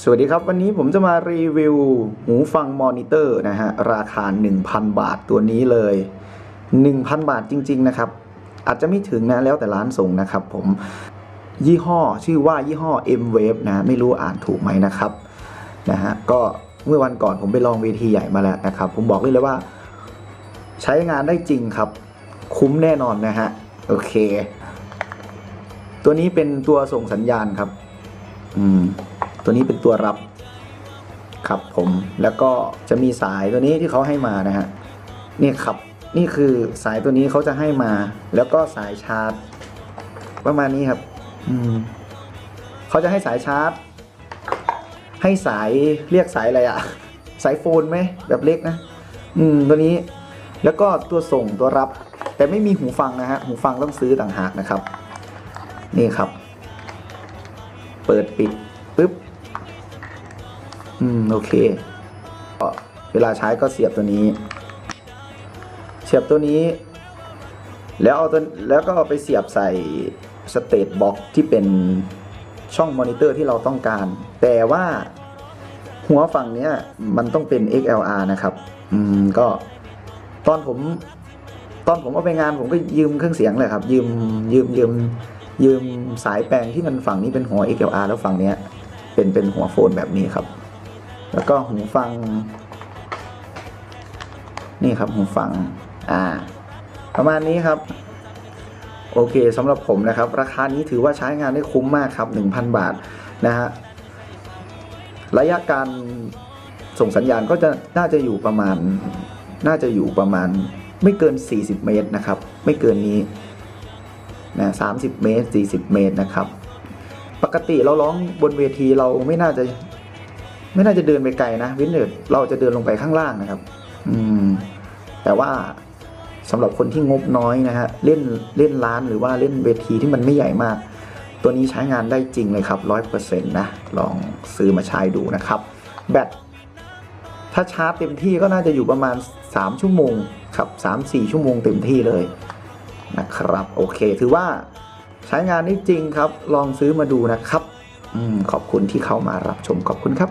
สวัสดีครับ วันนี้ผมจะมารีวิวหูฟังมอนิเตอร์นะฮะ ราคา 1,000 บาทตัวนี้เลย 1,000 บาทจริง ๆ นะครับ อาจจะไม่ถึงนะแล้วแต่ร้านส่งนะครับผม ยี่ห้อชื่อว่ายี่ห้อ M Wave นะ ไม่รู้อ่านถูกไหมนะครับนะฮะก็เมื่อวันก่อนผมไปลองเวทีใหญ่มาแล้วนะครับ ผมบอกเลยเลยว่า ใช้งานได้จริงครับ คุ้มแน่นอนนะฮะ โอเค ตัวนี้เป็นตัวส่งสัญญาณครับ อืม ตัวนี้เป็นตัวรับครับผมแล้วก็จะมีสายตัวนี้ที่เขาให้มานะฮะนี่ครับนี่คือสายตัวนี้เขาจะให้มา แล้วก็สายชาร์จ ประมาณนี้ครับ อืมเขาจะให้สายชาร์จ ให้สายเรียกสายอะไรอะสายโฟนไหมแบบเล็กนะอืมตัวนี้แล้วก็ตัวส่งตัวรับ แต่ไม่มีหูฟังนะฮะหูฟังต้องซื้อต่างหากนะครับ นี่ครับ เปิดปิดปึ๊บ อืม โอเคเวลาใช้ก็เสียบตัวนี้ เสียบตัวนี้ แล้วเอาตัวแล้วก็เอาไปเสียบใส่สเตตบ็อกที่เป็นช่องมอนิเตอร์ที่เราต้องการ แต่ว่าหัวฝั่งเนี้ยมันต้องเป็น XLR นะครับ อืม ก็ตอนผม ตอนผมเอาไปงานผมก็ยืมเครื่องเสียงเลยครับ ยืมยืมยืมยืมสายแปลงที่มันฝั่งนี้เป็นหัว XLR แล้วฝั่งเนี้ยเป็นเป็นหัวโฟนแบบนี้ครับ แล้วก็หูฟัง นี่ครับหูฟัง อ่า ประมาณนี้ครับ โอเคสำหรับผมนะครับ ราคานี้ถือว่าใช้งานได้คุ้มมากครับ 1,000 บาทนะฮะ ระยะการส่งสัญญาณก็จะน่าจะอยู่ประมาณ น่าจะอยู่ประมาณไม่เกิน 40 เมตรนะครับ ไม่เกินนี้นะ30 เมตร 40 เมตรนะครับ ปกติเราร้องบนเวทีเราไม่น่าจะ ไม่น่าจะเดินไปไกลนะว้นแต่เราจะเดินลงไปข้างล่างนะครับ อืม แต่ว่าสำหรับคนที่งบน้อยนะฮะเล่นเล่นร้านหรือว่าเล่นเวทีที่มันไม่ใหญ่มาก ตัวนี้ใช้งานได้จริงเลยครับร้อยเปอร์เซ็นต์นะลองซื้อมาใช้ดูนะครับ แบตถ้าชาร์จเต็มที่ก็น่าจะอยู่ประมาณ 3 ชั่วโมงครับ3-4 ชั่วโมงเต็มที่เลยนะครับ โอเค ถือว่าใช้งานได้จริงครับ ลองซื้อมาดูนะครับ ขอบคุณที่เข้ามารับชมขอบคุณครับ